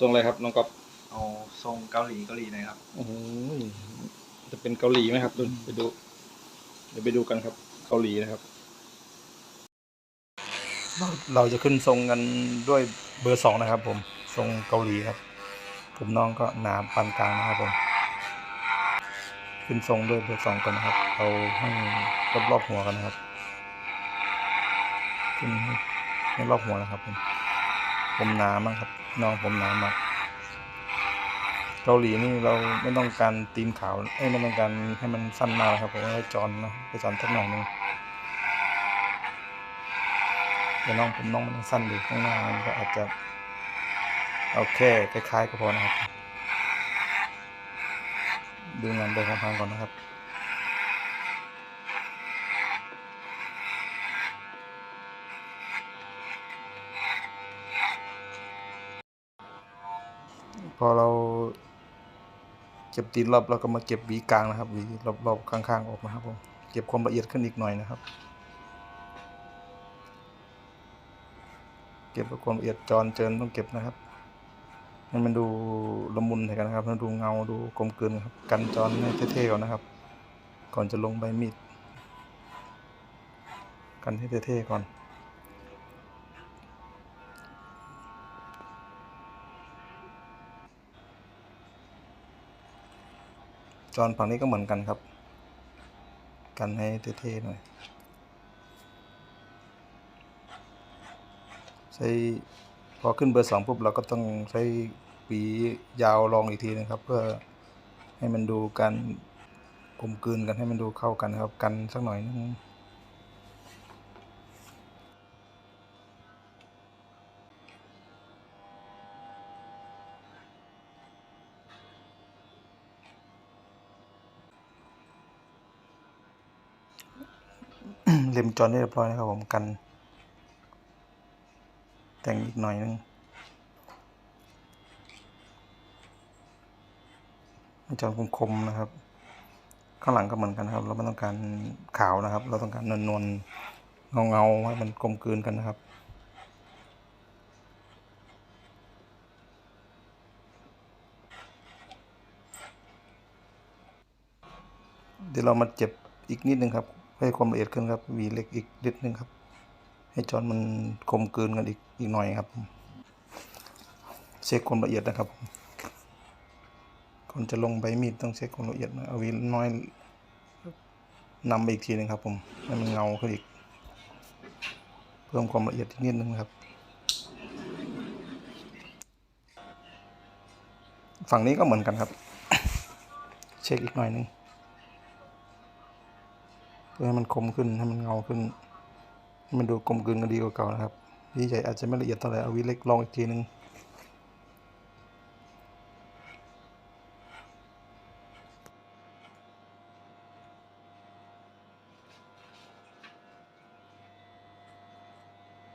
ทรงอะไรครับน้องก๊อฟเอาทรงเกาหลีเกาหลีหน่อยครับ โอ้โหจะเป็นเกาหลีไหมครับดูไปดู เดี๋ยวไปดูกันครับ เกาหลีนะครับ เราเราจะขึ้นทรงกันด้วยเบอร์สองนะครับ ผมทรงเกาหลีครับ ผมน้องก็หนาปานกลางนะครับผม ขึ้นทรงด้วยเบอร์สองก่อนนะครับ เอาให้รอบๆหัวกันนะครับขึ้นให้ให้รอบหัวนะครับผม ผมหนามครับ น้องผมหนามากเกาหลีนี่เราไม่ต้องการตีนขาวเอ้ไม่ต้องการให้มันสั้นมากครับผมให้จอนนะไปจอนสักหน่อยหนึงแต่น้องผมน้องมันสั้นอยู่ข้างหน้ามันก็อาจจะเอาแค่คล้ายๆก็พอนะครับ ดูงานไปพังๆก่อนนะครับ พอเราเก็บตีนรอบเราก็มาเก็บหวีกลางนะครับหวีรอบๆข้างๆออกนะครับผมเก็บความละเอียดขึ้นอีกหน่อยนะครับ เก็บความละเอียดจอนเจินต้องเก็บนะครับให้มันดูละมุนให้กันนะครับให้มันดูเงาดูกลมกลืนครับ กันจอนให้เท่ๆก่อนนะครับ ก่อนจะลงใบมีดกันให้เท่ๆก่อน จอนฝั่งนี้ก็เหมือนกันครับ กันให้เท่ๆหน่อย ใช้พอขึ้นเบอร์สองปุ๊บเราก็ต้องใช้หวียาวรองอีกทีนะครับ เพื่อให้มันดูการกลมกลืนกันให้มันดูเข้ากันครับ กันสักหน่อยนึง เล็มจอนได้เรียบร้อยนะครับผมกัน แต่งอีกหน่อยนึงจอนคมๆนะครับ ข้างหลังก็เหมือนกันครับ เราไม่ต้องการขาวนะครับ เราต้องการนวลๆเงาๆให้มันกลมกลืนกันนะครับเดี๋ยวเรามาเจ็บอีกนิดนึงครับ ให้ความละเอียดขึ้นครับวีเล็กอีกนิดนึงครับ ให้จอนมันกลมกลืนกันอีกอีกหน่อยครับ เช็คความละเอียดนะครับก่อนจะลงใบมีดต้องเช็คความละเอียดนะเอาวีน้อยนำไปอีกทีหนึงครับ ผมให้มันเงาขึ้นอีก เพิ่มความละเอียดอีกนิดนึงครับ ฝั่งนี้ก็เหมือนกันครับ เช็คอีกหน่อยนึง พื่อให้มันคมขึ้นให้มันเงาขึ้นให้มันดูกลมกลืนกันดีกว่าเก่านะครับวิใหญ่อาจจะไม่ละเอียดเท่าไหร่เอาวิเล็กลองอีกทีนึง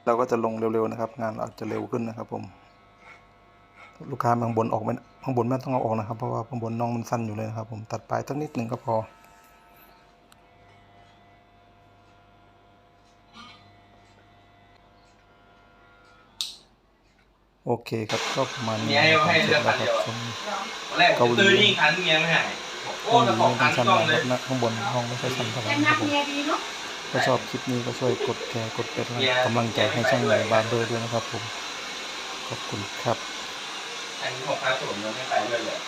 เราก็จะลงเร็วๆนะครับ งานอาจจะเร็วขึ้นนะครับ ผม ลูกค้าบางบนออกไม่ข้างบนไม่ต้องเอาออกนะครับ เพราะว่าข้างบนน้องมันสั้นอยู่เลยนะครับ ผมตัดปลายสักนิดหนึ่งก็พอ โอเคครับก็ประมาณเมีนี้ยให้นะครับให้เดือนเสร็พัจนแล้วเดียวครับตอนแรกผมซื้อนี่คันเมียไม่ให้บอกโอ้ช่วงจะนี้ขอไม่คัต้อนงสั้นกล้องนะคเลรัยบนะข้างบนห้องไม่ค่อยสั้นเท่าไหร่ยังนะคนัรับบผมเมียดีเนาะถ้าชอบคลิปนี้ก็ช่วยกดแชร์กดเป็นกำลังใจให้ช่างใหญ่บาร์เบอร์ด้วยนะครับผมขอบคุณครับอันนี้ของค้าส่วนยังไม่ไปเลยเลย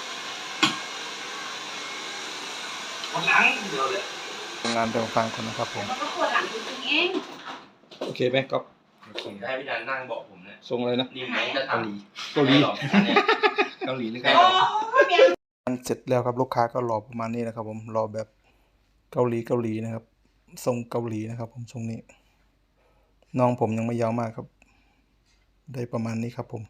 คนหลังเดียวเลยงานเดิมฟังคนนะครับผมมันก็ปวดหลังจริงๆเองโอเคไหมก๊อฟผมจะ ให้พี่ดันนั่งบอกผมนะทรงอะไรนะนี่ไหมจะทำเกาหลีหรอกอันเนี้ยเกาหลีหรือใครเกาบหอลีกเมียงานเสร็จแล้วครับลูกค้าก็รอประมาณนี้นะครับ ผมรอแบบเกาหลีเกาหลีนะครับ ทรงเกาหลีนะครับ ผมทรงนี้ น้องผมยังไม่ยาวมากครับ ได้ประมาณนี้ครับผม